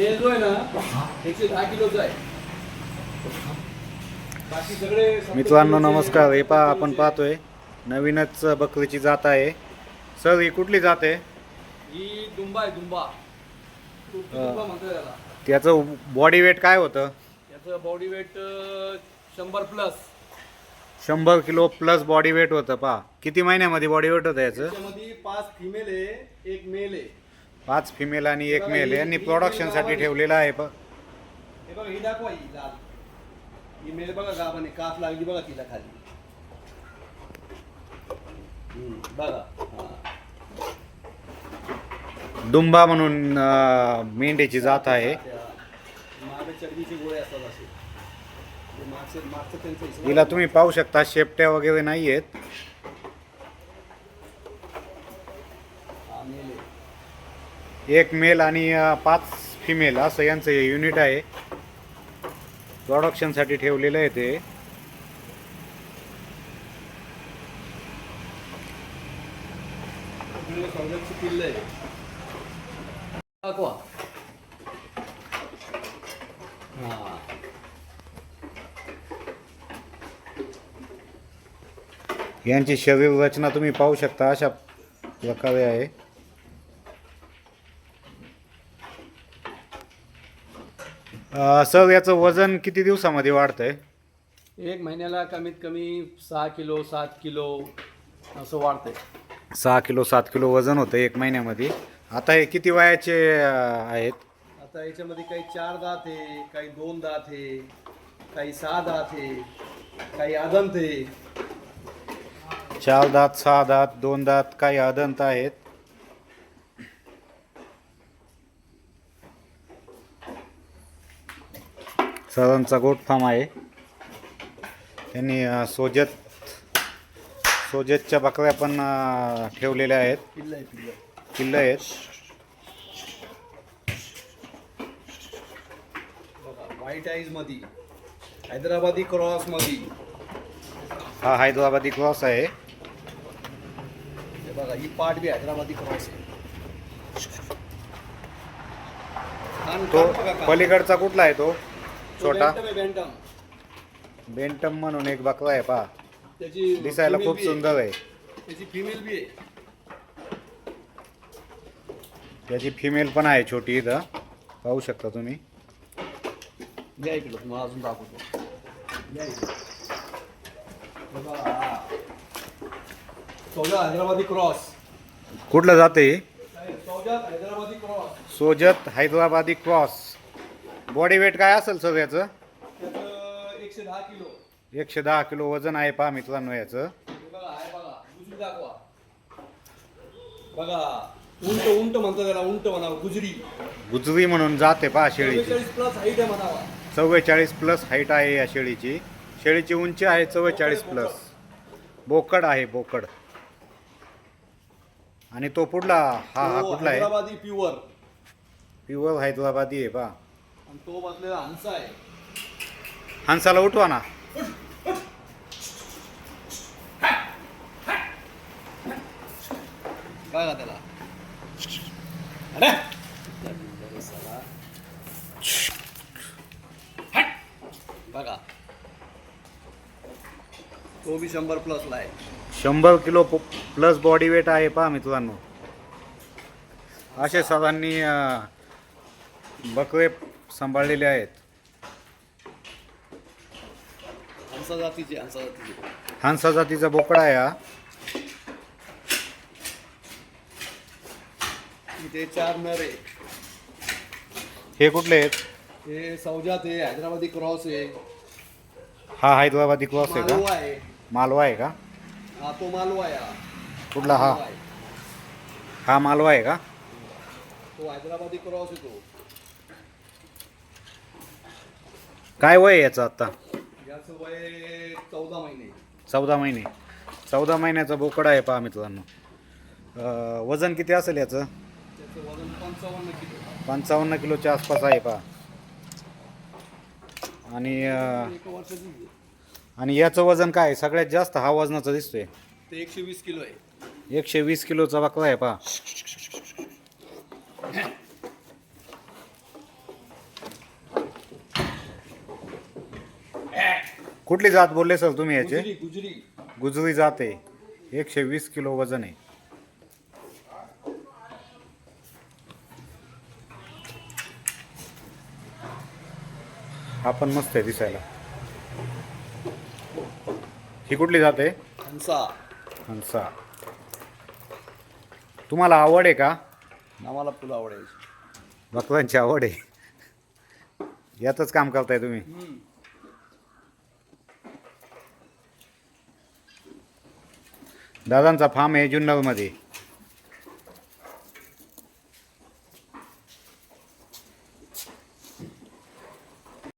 जो आहे ना एकशे दहा किलोचा आहे. बाकी सगळे मित्रांनो नमस्कार. हे पहा आपण पाहतोय नवीनच बकरीची जात आहे. सर ही कुठली जात आहे? ही दुंबा आहे दुंबा. त्याला. त्याचं बॉडी वेट काय होतं? याचं बॉडी वेट शंभर प्लस शंभर किलो प्लस बॉडी वेट होतं पहा. किती महिन्यामध्ये बॉडी वेट होतं याचं? त्याच्यामध्ये पाच फिमेल आहे एक मेल आहे. पाच फिमेल आणि एक मेल यांनी प्रोडक्शनसाठी ठेवलेलं आहे प हे बघा ही दाखवा ही लाल. ही मेल बघा गाभाने काफ लागली बघा तिला खाली. हम्म, बघा. हा. दुंबा म्हणून अं, मेंढ्याची जात आहे. त्या मागे चरबीचे गोळे असतात असे. ते मागचे मागचं त्यांचं हिशोब- हिला तुम्ही पाहू शकता शेपट्या वगैरे नाही आहेत हा, मेल. आहे. एक मेल आणि पाच फिमेल असं यांचं हे युनिट आहे. प्रोडक्शनसाठी ठेवलेलं आहे ते. यांची शरीर रचना तुम्ही पाहू शकता अशा प्रकारे आहे. सर याचं वजन किती दिवसामध्ये वाढतंय? एक महिन्याला कमीत कमी सहा किलो सात किलो असं वाढतंय. सहा किलो सात किलो वजन होतं एक महिन्यामध्ये. आता हे किती वयाचे अं, आहेत? आता याच्यामध्ये काही चार दात आहे काही दोन दात आहे काही सहा दात आहे काही आदंत आहे. चार दात सहा दात दोन दात काही अदंत आहेत. सरांचा गोट फार्म आहे. त्यांनी सोजत सोजतच्या बकऱ्या पण ठेवलेल्या आहेत. किल्ले आहेत. बघा व्हाईट आईजमध्ये हैदराबादी क्रॉसमध्ये हा हैदराबादी क्रॉस आहे. हे बघा ही पाठ बी हैदराबादी क्रॉस आहे. तो. पलीकडचा कुठला आहे तो? छोटा. बँटम आहे, बँटम. बेंटम म्हणून एक बकरा आहे पहा. त्याची दिसायला female खूप बी आहे. सुंदर आहे. त्याची फिमेल बी आहे. त्याची फिमेल पण आहे छोटी इथं. पाहू शकता तुम्ही. या इकडं तुम्हाला अजून दाखवतो. इकडं. बघा, हा. हैदराबादी क्रॉस. कुठलं जाते Hyderabadi cross. Sojat Hyderabadi cross. Body weight काय असेल सर याचं? त्याचं एकशे दहा किलो. एकशे दहा किलो वजन आहे पहा मित्रांनो याचं. हे बघा आहे बघा. गुजरी दाखवा. बघा उंट उंट म्हणतो त्याला उंट म्हणावं गुजरी. गुजरी म्हणून जाते पहा शेळीची. चव्वेचाळीस प्लस हाईट आहे म्हणावा. चव्वेचाळीस प्लस हाईट आहे या शेळीची. शेळीची उंची आहे चव्वेचाळीस प्लस बोकड आहे बोकड. आणि तो पुढला हा हा तो कुठला आहे? हैदराबादी प्युअर प्युअर हैदराबादी आहे पहा. आणि तो बसलेला हंसा आहे. हंसाला उठवा ना. बघा त्याला? अरे. बघा. तो बी शंभर प्लसला आहे. शंभर किलो प्लस बॉडी वेट आहे पहा मित्रांनो. असे सर्वांनी अं, बकरे सांभाळलेले आहेत. हंसा जातीचे हंसा जातीचे. हंसा जातीचा बोकडा आहे हा इथे चार नर आहे हे कुठले आहेत? हे सौजात आहे हैदराबादी क्रॉस आहे. हा हैदराबादी क्रॉस आहे मालवा का आहे. मालवा आहे का? हा तो मालवा आहे हा. कुठला हा? मालवा आहे. हा मालवा आहे का? तो हैदराबादी क्रॉस आहे तो. काय वय आहे याचं आता? याचं वय चौदा महिने. चौदा महिने. चौदा महिन्याचा बोकडा आहे पहा मित्रांनो. अं, वजन किती असेल याचं? त्याचं वजन पंचावन्न किलो. पंचावन्न किलोच्या आसपास आहे पहा. आणि अं, एक वर्षाची आहे. आणि याचं वजन काय आहे? सगळ्यात जास्त हा वजनाचा दिसतोय. ते एकशे वीस किलो आहे. एकशे वीस किलोचा बकरा आहे पहा. कुठली जात बोलले सर तुम्ही याचे? गुजरी गुजरी. गुजरी जात आहे. एकशे वीस किलो वजन आहे. हा पण मस्त आहे दिसायला. ही कुठली जात आहे? हंसा. हंसा. तुम्हाला आवड आहे का? आम्हाला फुलं आवडायची बकरांची आवड आहे. यातच काम करताय तुम्ही? दादांचा फार्म आहे जुन्नरमध्ये.